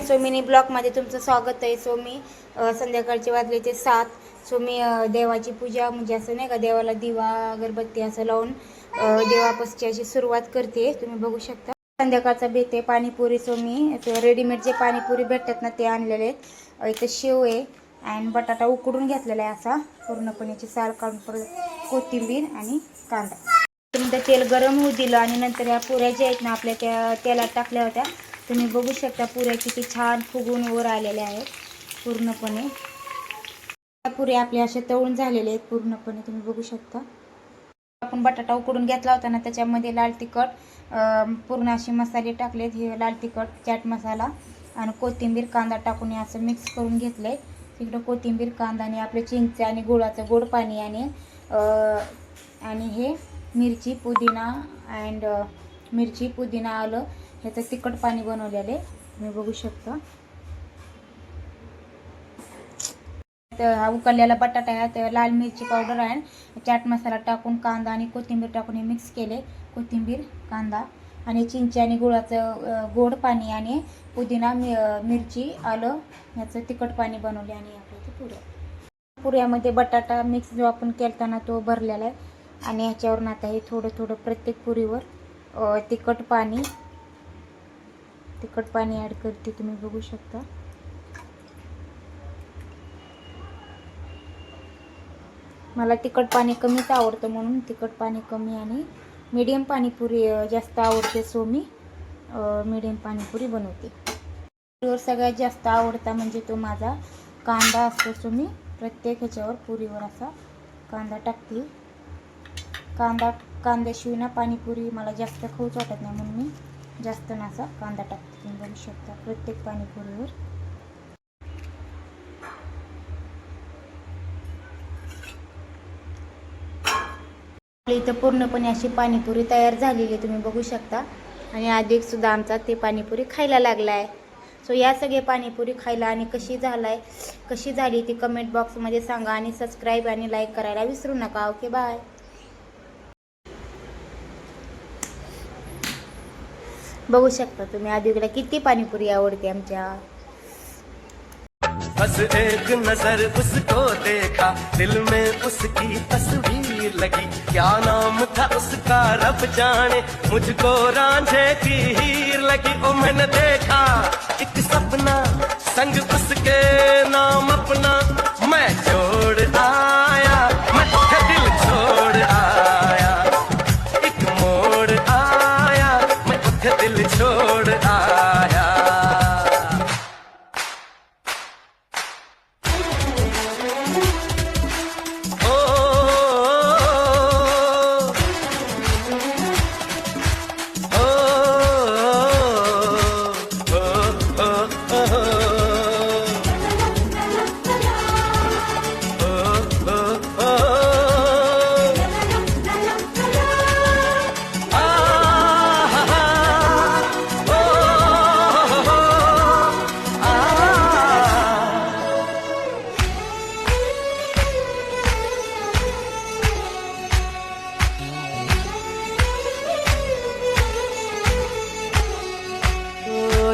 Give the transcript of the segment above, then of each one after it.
So mini ब्लॉकमध्ये तुमचं स्वागत आहे. सो मी संध्याकाळचे वाजले ते सात. सो मी देवाची पूजा म्हणजे असं नाही का देवाला दिवा अगरबत्ती असं लावून अ, देवापासची अशी सुरुवात करते. तुम्ही बघू शकता. संध्याकाळचा बेत आहे पाणीपुरी. सो मी रेडीमेड जे पाणीपुरी भेटतात ना ते आणलेले आहेत. इथं शेव आहे आणि बटाटा उकडून घेतलेला आहे असा. पूर्णपणे साल काढून परत कोथिंबीर आणि कांदा. तुम्ही तेल गरम होऊ दिलं आणि नंतर या पुऱ्या ज्या आहेत ना आपल्या त्या तेलात टाकल्या होत्या. तुम्ही बघू शकता पुऱ्या किती छान फुगून वर आलेल्या आहेत पूर्णपणे. पुऱ्या आपल्या असे तळून झालेले आहेत पूर्णपणे तुम्ही बघू शकता. आपण बटाटा उकडून घेतला होता ना त्याच्यामध्ये लाल तिखट पूर्ण असे मसाले टाकलेत हे लाल तिखट चाट मसाला आणि कोथिंबीर कांदा टाकून हे असं मिक्स करून घेतलंय. तिकडं कोथिंबीर कांदा आणि आपले चिंच आणि गुळाचं गोड पाणी आणि आणि हे मिरची पुदिना अँड मिरची पुदिना आलं ह्याचं तिखट पाणी बनवलेलं आहे. तुम्ही बघू शकता. तर हा उकळलेला बटाटा आहे तर लाल मिरची पावडर आहे. चाट मसाला टाकून कांदा आणि कोथिंबीर टाकून हे मिक्स केले. कोथिंबीर कांदा आणि चिंचे आणि गुळाचं गोड पाणी आणि पुदिना मि मिरची आलं ह्याचं तिखट पाणी बनवले आणि आपल्या पुऱ्या. पुऱ्यामध्ये बटाटा मिक्स जो आपण केलताना तो भरलेला आहे. आणि ह्याच्यावरून आता हे थोडं थोडं प्रत्येक पुरीवर तिखट पाणी तिखट पाणी ॲड करते तुम्ही बघू शकता. मला तिखट पाणी कमीच आवडतं म्हणून तिखट पाणी कमी आणि मीडियम पाणीपुरी जास्त आवडते सो मी मीडियम पाणीपुरी बनवते. पुरीवर सगळ्यात जास्त आवडता म्हणजे तो माझा कांदा असतो सो मी प्रत्येक ह्याच्यावर पुरीवर असा कांदा टाकते. कांदा कांद्याशिवाय ना पाणीपुरी मला जास्त खाऊच वाटत नाही म्हणून मी जास्त नाचा कांदा टाकते तुम्ही बघू शकता प्रत्येक पाणीपुरीवर. इथं पूर्णपणे अशी पाणीपुरी तयार झालेली आहे तुम्ही बघू शकता. आणि अधिक सुद्धा आमचा ते पाणीपुरी खायला लागला आहे. सो या सगळे पाणीपुरी खायला आणि कशी झालाय कशी झाली ती कमेंट बॉक्समध्ये सांगा आणि सबस्क्राईब आणि लाईक करायला विसरू नका. ओके बाय बघू शकता तुम्ही. आदिकडे किती पाणीपुरी आवडते आमच्या. बस एक नज़र उसको देखा. दिल में उसकी तस्वीर लगी. क्या नाम था उसका रब जाने. मुझको रांझे की हीर लगी. ओ, मैंने देखा. एक सपना संग उसके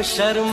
शर्म